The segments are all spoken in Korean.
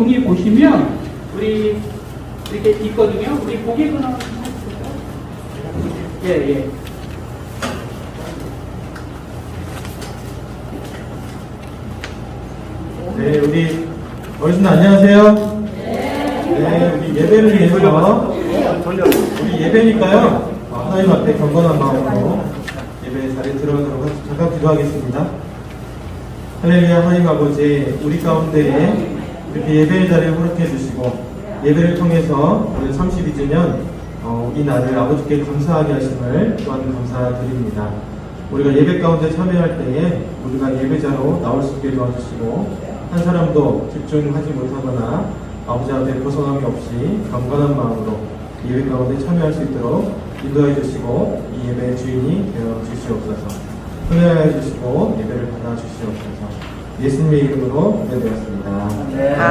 종이 보시면 우리 이렇게 있거든요. 우리 고객은. 예, 예. 네, 우리 어르신 안녕하세요. 네, 우리 예배를 위해서 우리 예배니까요. 어, 하나님 앞에 경건한 마음으로 예배 자리에 들어가도록 하- 잠깐 기도하겠습니다. 할렐루야 하나님 아버지 우리 가운데에 이렇게 예배의 자리를 허락해 주시고 예배를 통해서 오늘 32주년 어, 이 날을 아버지께 감사하게 하심을 또한 감사드립니다. 우리가 예배 가운데 참여할 때에 우리가 예배자로 나올 수 있게 도와주시고 한 사람도 집중하지 못하거나 아버지 앞에 벗어남이 없이 경건한 마음으로 예배 가운데 참여할 수 있도록 인도해 주시고 이 예배의 주인이 되어 주시옵소서. 은혜하여 주시고 예배를 받아 주시옵소서. 예수님의 이름으로 예배드렸습니다.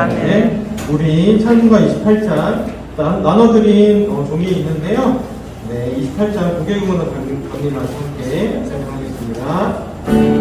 네. 우리 찬송가 28장 일단 나눠드린 어, 종이 있는데요. 네, 28장 고개구멍을 강림하서 함께 찬송하겠습니다.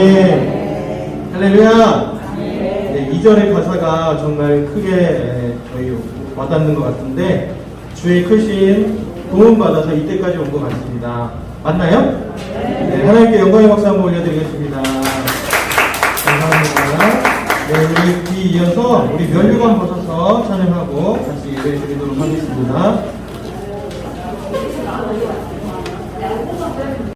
아멘. 할렐루야. 네, 2절의 가사가 정말 크게 네, 저희 와닿는 것 같은데 주의 크신 도움받아서 이때까지 온 것 같습니다. 맞나요? 네, 하나님께 영광의 박수 한번 올려드리겠습니다. 감사합니다. 네, 우리 뒤 이어서 우리 면류관 벗어서 찬양하고 같이 예배 드리도록 하겠습니다.